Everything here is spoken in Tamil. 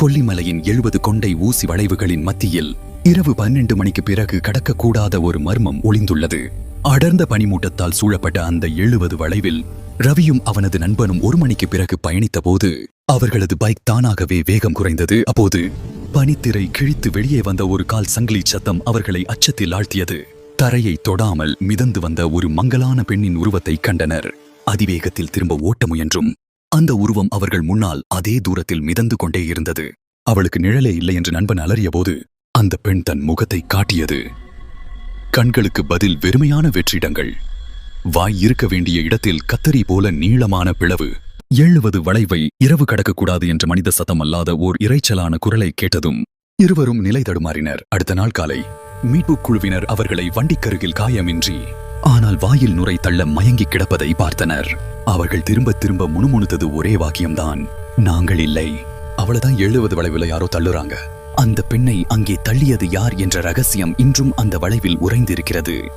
கொல்லிமலையின் எழுபது கொண்டை ஊசி வளைவுகளின் மத்தியில் இரவு பன்னெண்டு மணிக்கு பிறகு கடக்கக்கூடாத ஒரு மர்மம் ஒளிந்துள்ளது. அடர்ந்த பனிமூட்டத்தால் சூழப்பட்ட அந்த எழுபது வளைவில் ரவியும் அவனது நண்பனும் ஒரு மணிக்கு பிறகு பயணித்த போது அவர்களது பைக் தானாகவே வேகம் குறைந்தது. அப்போது பனித்திரை கிழித்து வெளியே வந்த ஒரு கால் சங்கிலி சத்தம் அவர்களை அச்சத்தில் ஆழ்த்தியது. தரையை தொடாமல் மிதந்து வந்த ஒரு மங்கலான பெண்ணின் உருவத்தை கண்டனர். அதிவேகத்தில் திரும்ப ஓட்ட முயன்றும் அந்த உருவம் அவர்கள் முன்னால் அதே தூரத்தில் மிதந்து கொண்டே இருந்தது. அவளுக்கு நிழலே இல்லை என்று நண்பன் அலறிய போது அந்த பெண் தன் முகத்தை காட்டியது. கண்களுக்கு பதில் வெறுமையான வெற்றிடங்கள். வாய் இருக்க வேண்டிய இடத்தில் கத்தரி போல நீளமான பிளவு. எழுவது வளைவை இரவு கடக்கக்கூடாது என்ற மனித சத்தம் அல்லாத ஓர் இரைச்சலான குரலை கேட்டதும் இருவரும் நிலை தடுமாறினர். அடுத்த நாள் காலை மீட்புக் குழுவினர் அவர்களை வண்டிக்கருகில் காயமின்றி ஆனால் வாயில் நுரை தள்ள மயங்கி கிடப்பதை பார்த்தனர். அவர்கள் திரும்ப திரும்ப முணுமுணுத்தது ஒரே வாக்கியம்தான். நாங்கள் இல்லை. அவளைதான் எழுவது வளைவில் யாரோ தள்ளுறாங்க. அந்த பெண்ணை அங்கே தள்ளியது யார் என்ற ரகசியம் இன்றும் அந்த வளைவில் உறைந்திருக்கிறது.